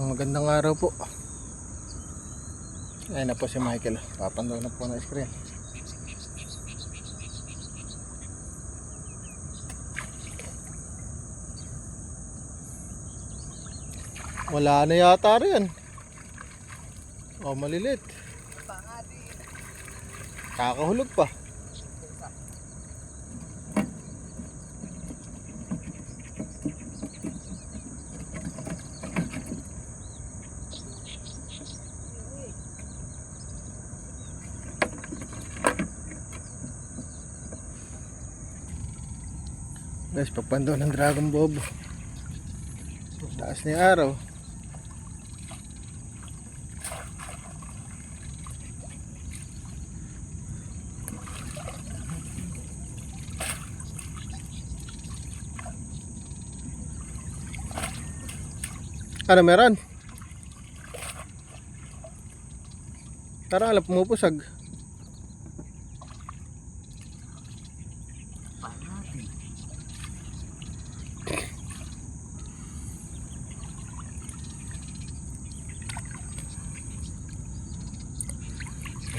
Magandang araw po. Ayan na po si Michael. Papandaw na po na screen. Wala na yata rin. Oh, malilit. Kakahulog pa. Guys, pagpando ng Dragon Bob. Taas ni araw. Ano meron? Parang alam pumupusag.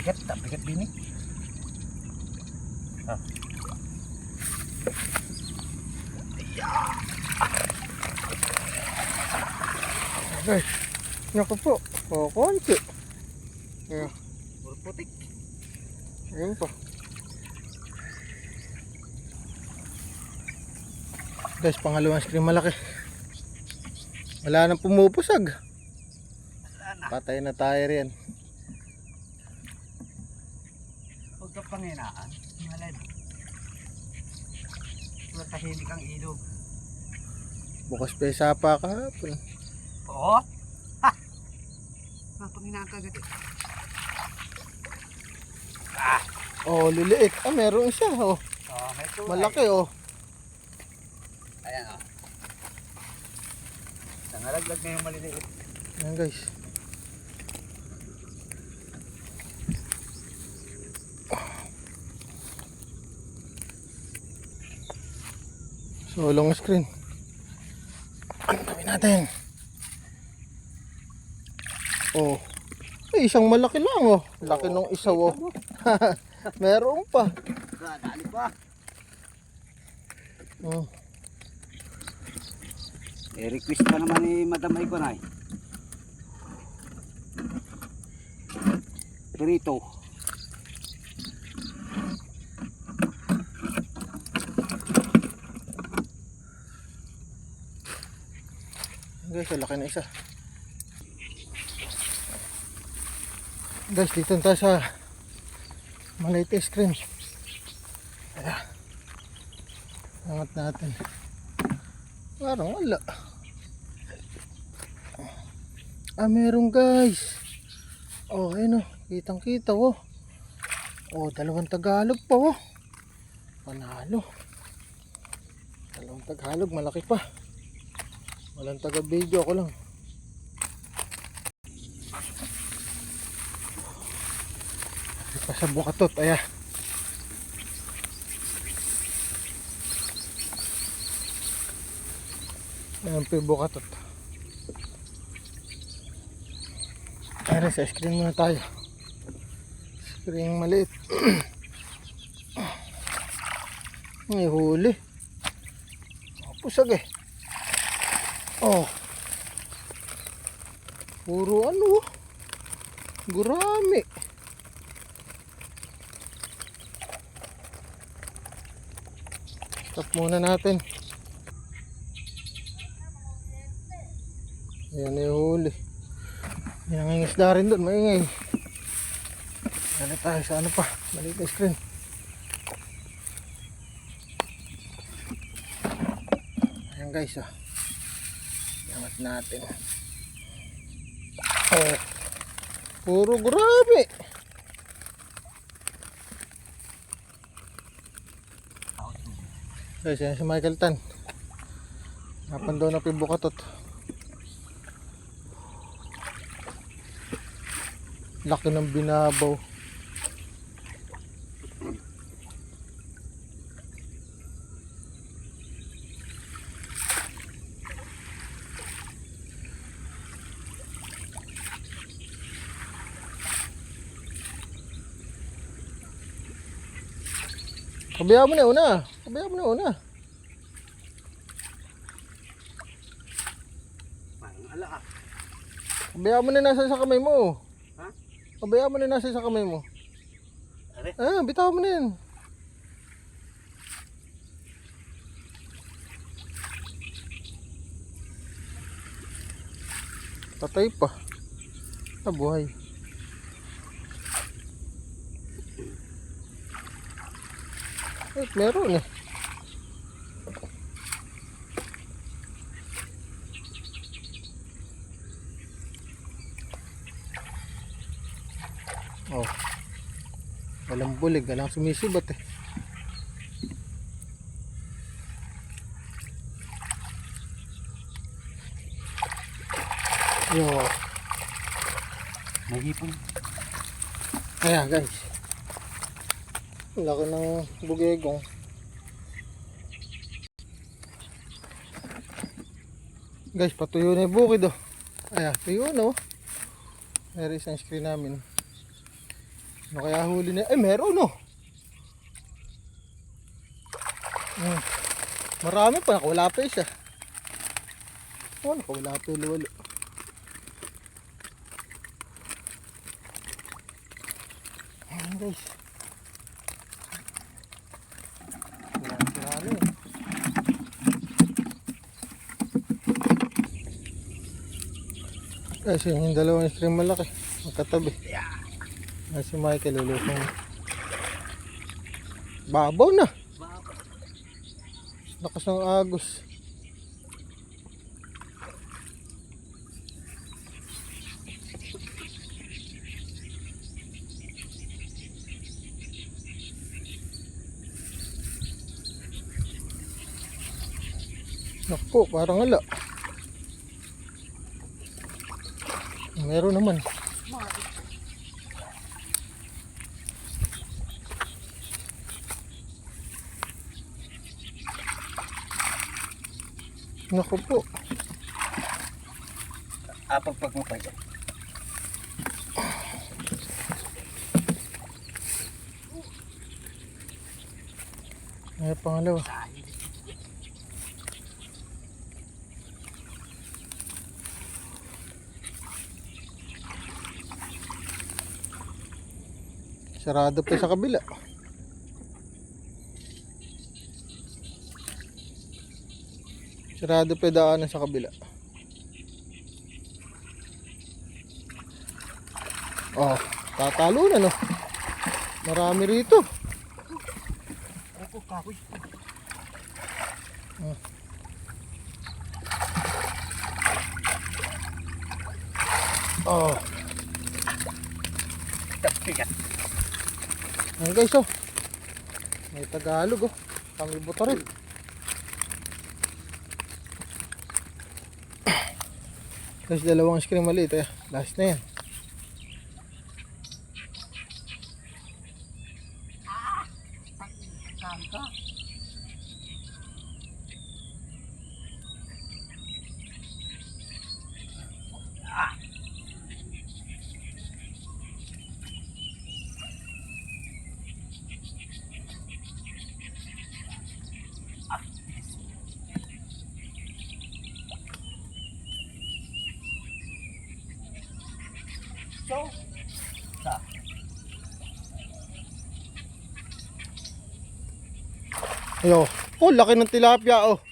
Bigat, tak bigat bini. Ah. Guys, naku po. O, konti. Ayan, Puro putik. ayun pa. Guys, pangalawang screen malaki. Wala nang pumupusag. Patay na tayo rin. Huwag ka panginaan. Malay mo. Wala tahimik ang ilog. Bukas pa yung sapa kahapon. Oo. Ha! Mga panginaan ka agad eh. Oh, liliit. Ah, meron isa. Oh, Oo, may tulay. malaki oh. Ayan o. Nangalaglag na yung maliliit. Ayan guys. So, long screen. Dami natin. Oh. Ay, isang malaki lang oh. Laki nung isa oh. Meron pa. Dali pa. Oh. Eh, request pa naman ni Madam Iconay. Perito. Guys, laki na isa. Guys, dito tayo sa maliit ice cream. Ayan. Angat natin. Parang wala. Ah, meron guys. Oh, ayun oh. Kitang kita oh. Oh, dalawang Tagalog pa oh. Panalo. Dalawang Tagalog, malaki pa. Walang taga video ako lang. Pa sa bukatot, aya. Ayan pa yung bukatot. Ayan, sa screen muna tayo. Screen maliit. May huli. Pusag eh. Oh. Puro ano? oh. Gurami. Stop muna natin. Ayan na yung huli. Yan ang isda rin doon. Maingay. Ano tayo sa ano pa? Maliit na screen. Ayan guys ah. Angat natin. Oh. Puro grabe. Guys, yan si Michael Tan. Napan daw na pibukatot. Laki ng binabaw. Pabayaan mo na una. Pabayaan mo na una. Parang ala ah. Pabayaan mo na nasa sa kamay mo. Ha? Pabayaan mo na nasa sa kamay mo. Are? Ah, bitaw mo na yan. Patay pa. Ah, Eh, meron eh. Oh. Walang bulig, walang sumisibat eh. Yo. May hipon. Ayan guys. Laki ng bugegong. Guys, patuyo na yung bukid oh. Ayan, tuyo na oh. Meron isang screen namin. Ano kaya huli na? Ay, meron oh. Hmm. Marami pa, nakawala pa isa. Oh, nakawala pa yung luwalo. Ayan guys. Wala sila ano eh. Yun yung dalawang stream malaki. Magkatabi. Ayan si Michael lulusong. Babaw na. Lakas ng agos. Naku, parang ala. Meron naman. Naku po. Apagpag mo pa dyan. May pangalawa. Sarado pa sa kabila. Sarado pa daanan sa kabila. Oh, tatalo na no. Marami rito. Kahoy. Oh, Tapigat. Ayan guys oh. May Tagalog oh. Kami buto rin. Guys, dalawang cream maliit eh. Last na yan. So, sa, Ayo. Oh, laki ng tilapia oh.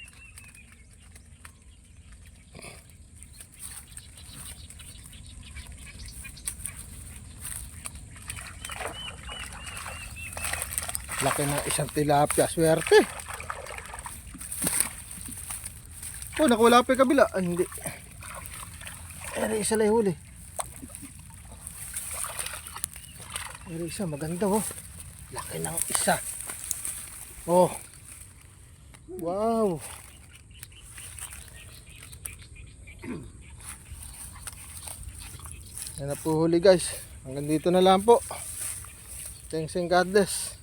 Laki ng isang tilapia. Swerte. Oh, nakawala pa yung kabila. Ah, hindi. Pero isa lang huli. Pero isa, maganda oh. Laki ng isa. Oh. Wow. Yan na po huli guys. Hanggang dito na lang po. Thanks and God bless.